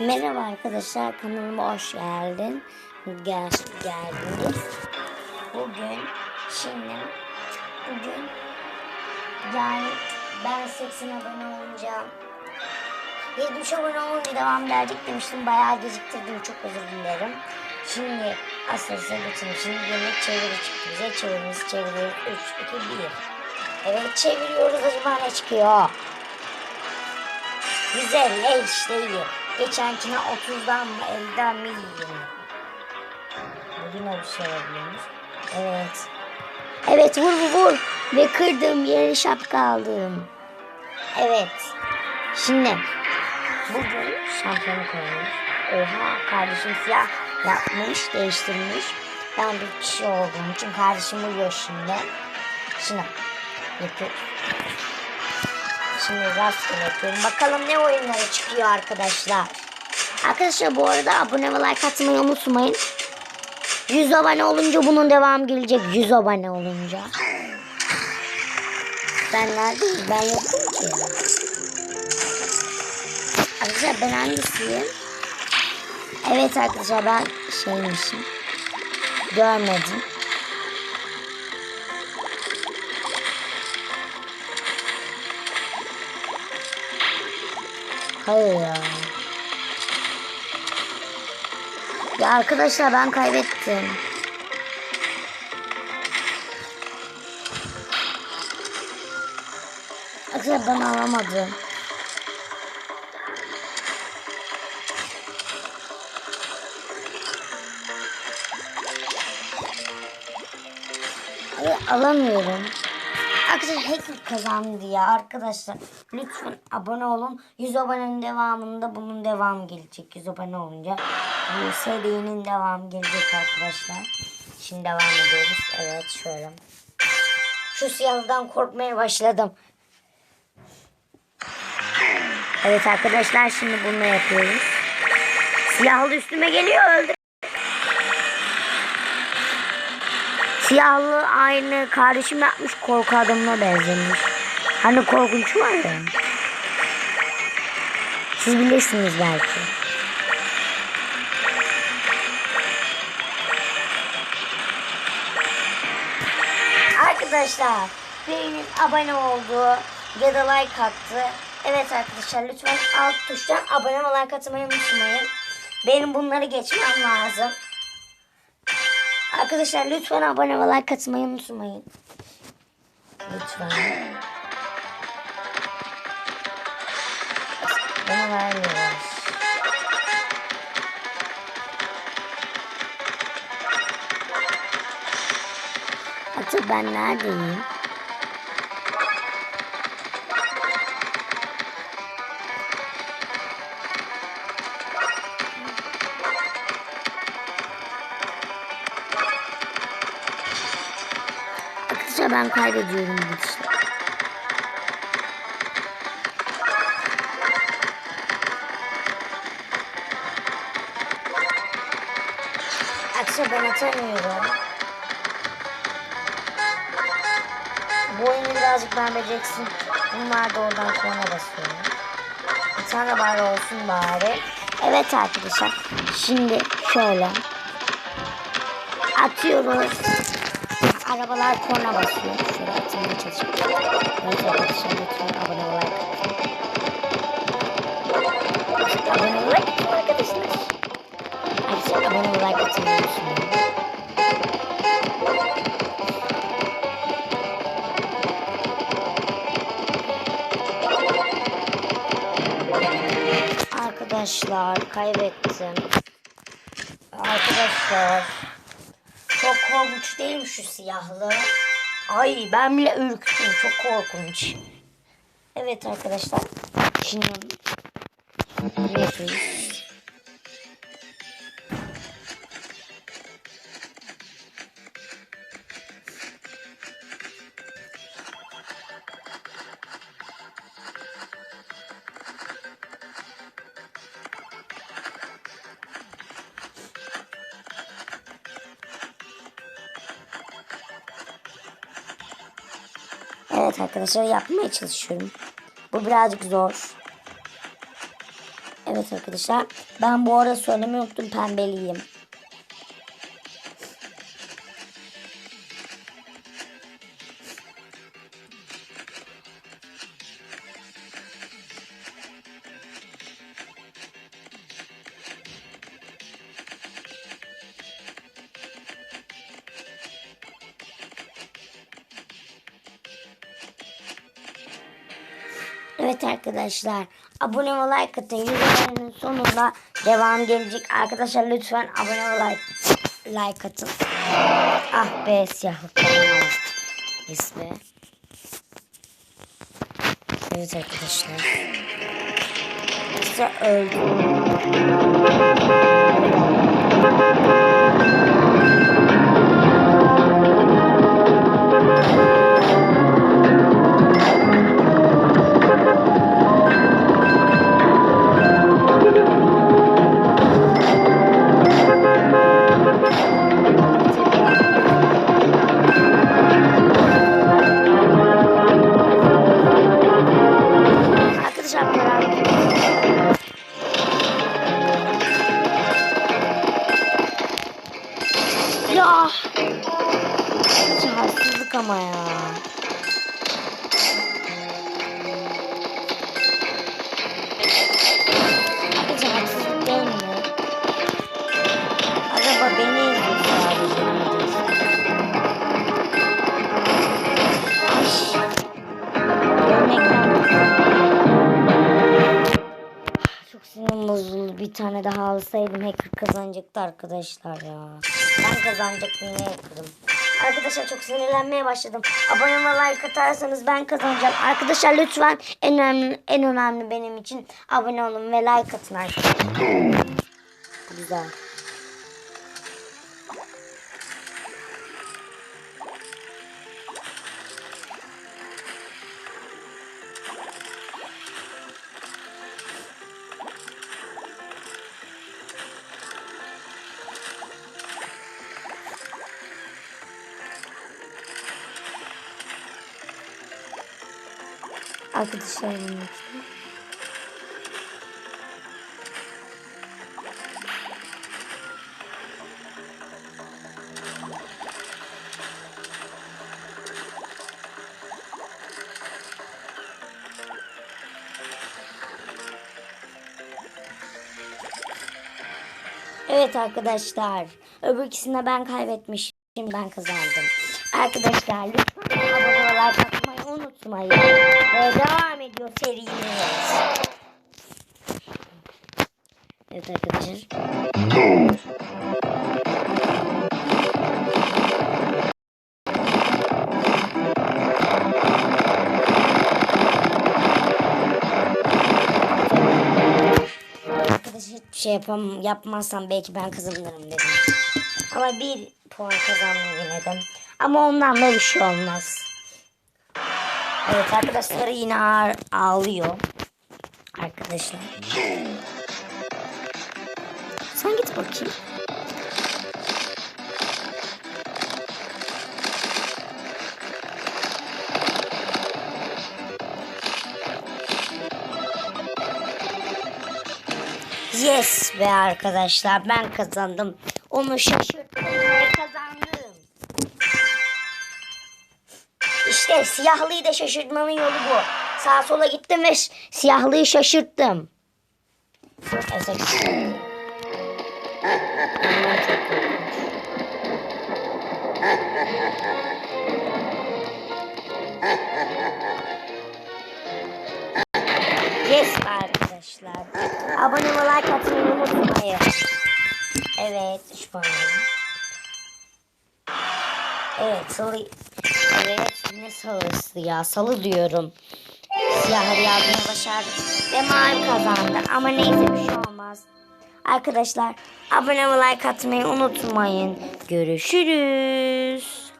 Merhaba arkadaşlar kanalıma hoş geldin. Gel, geldiniz. Bugün şimdi bugün yani ben 80 abone olunca 70 abone olunca devam gelecek demiştim. Bayağı geciktirdim. Çok özür dilerim. Şimdi asıl geçelim. Şimdi yeni çeviri çıktı bize. Çevirimizi çeviriyoruz. 3, 2, 1. Evet çeviriyoruz. Acaba ne çıkıyor? Güzel ne işte iyi. Geçenkine 30'dan mı 50'den mi yiyeyim? Bugün de bir şey olabiliyormuş. Evet. Evet vur vur vur. Ve kırdım yere şapka aldım. Evet. Şimdi bugün şampiyonu koymuş. Oha kardeşim siyah yapmış, değiştirmiş. Ben bir kişi olduğum için kardeşim uyuyor şimdi. Şimdi yapıyoruz. Şimdi rastgele yapıyorum. Bakalım ne oyunlara çıkıyor arkadaşlar. Arkadaşlar bu arada abone ve like atmayı unutmayın. 100 abone olunca bunun devamı gelecek. 100 abone olunca. Ben neredeyim? Ben yokum ki. Arkadaşlar ben hangisiyim? Evet arkadaşlar ben şeymişim. Görmedim. Hayır ya. Ya arkadaşlar ben kaybettim. Arkadaşlar ben alamadım. Alamıyorum. Arkadaşlar hacker kazandı ya arkadaşlar. Lütfen abone olun. 100 abonenin devamında bunun devamı gelecek. 100 abone olunca bu serinin devamı gelecek arkadaşlar. Şimdi devam ediyoruz. Evet şöyle. Şu siyahlıdan korkmaya başladım. Evet arkadaşlar şimdi bunu yapıyoruz. Siyahlı üstüme geliyor öldür. Siyahlı aynı kardeşim yapmış korku adamına benzemiş. Hani korkunç var ya. Siz bilirsiniz belki. Arkadaşlar birinin abone oldu ya da like attı. Evet arkadaşlar lütfen alt tuştan abone like atmayı unutmayın. Benim bunları geçmem lazım. Arkadaşlar lütfen abone like atmayı unutmayın. Lütfen. Bana vermiyorlar. Artık ben neredeyim? Arkadaşlar ben kaybediyorum bu gidişle. Arkadaşlar ben atamıyorum. Bu oyunu birazcık ben beceksin. Bunlar da oradan korna basıyor. Bir tane bari olsun bari. Evet arkadaşlar. Şimdi şöyle. Atıyoruz. Arabalar korna basıyor. Şöyle atmaya çalışıyorum. Evet Arkadaşlar kaybettim. Arkadaşlar çok korkunç değil mi şu siyahlı? Ay ben bile ürktüm çok korkunç. Evet arkadaşlar şimdi ne? Evet arkadaşlar yapmaya çalışıyorum. Bu birazcık zor. Evet arkadaşlar. Ben bu arada söylemeyi unuttum pembeliyim. Evet arkadaşlar. Abone ve like atın. Videolarının sonunda devam gelecek. Arkadaşlar lütfen abone ve like, like atın. Ah be siyahlık. İsmi. Evet arkadaşlar. İşte öldü. 呀，这孩子干嘛呀？Bir tane daha alsaydım hacker kazanacaktı arkadaşlar ya. Ben kazanacaktım ne hacker'ım. Arkadaşlar çok sinirlenmeye başladım. Abone ve like atarsanız ben kazanacağım. Arkadaşlar lütfen en önemli, en önemli benim için abone olun ve like atın arkadaşlar. Güzel. Arkadaşlarım için. Evet arkadaşlar. Öbür ikisinde ben kaybetmişim. Ben kazandım. Arkadaşlar lütfen abone atmayı unutmayın. Ve devam ediyor serimiz. Evet arkadaşlar. Hiçbir şey yapam yapmazsam belki ben kazanırım dedim. Ama bir puan kazandım yine de. Ama ondan da bir şey olmaz. Evet arkadaşları yine ağır, ağlıyor. Arkadaşlar. Sen git bakayım. Yes be arkadaşlar ben kazandım. Onu şaşırttım İşte siyahlıyı da şaşırtmanın yolu bu. Sağa sola gittim ve siyahlıyı şaşırttım. Yes arkadaşlar. Abone ve like atmayı unutmayın. Evet. 3 puan. Evet salı. Evet ne salısı ya salı diyorum. Siyahları yazmaya başardık. Ve mavi kazandı. Ama neyse bir şey olmaz. Arkadaşlar abone ve like atmayı unutmayın. Görüşürüz.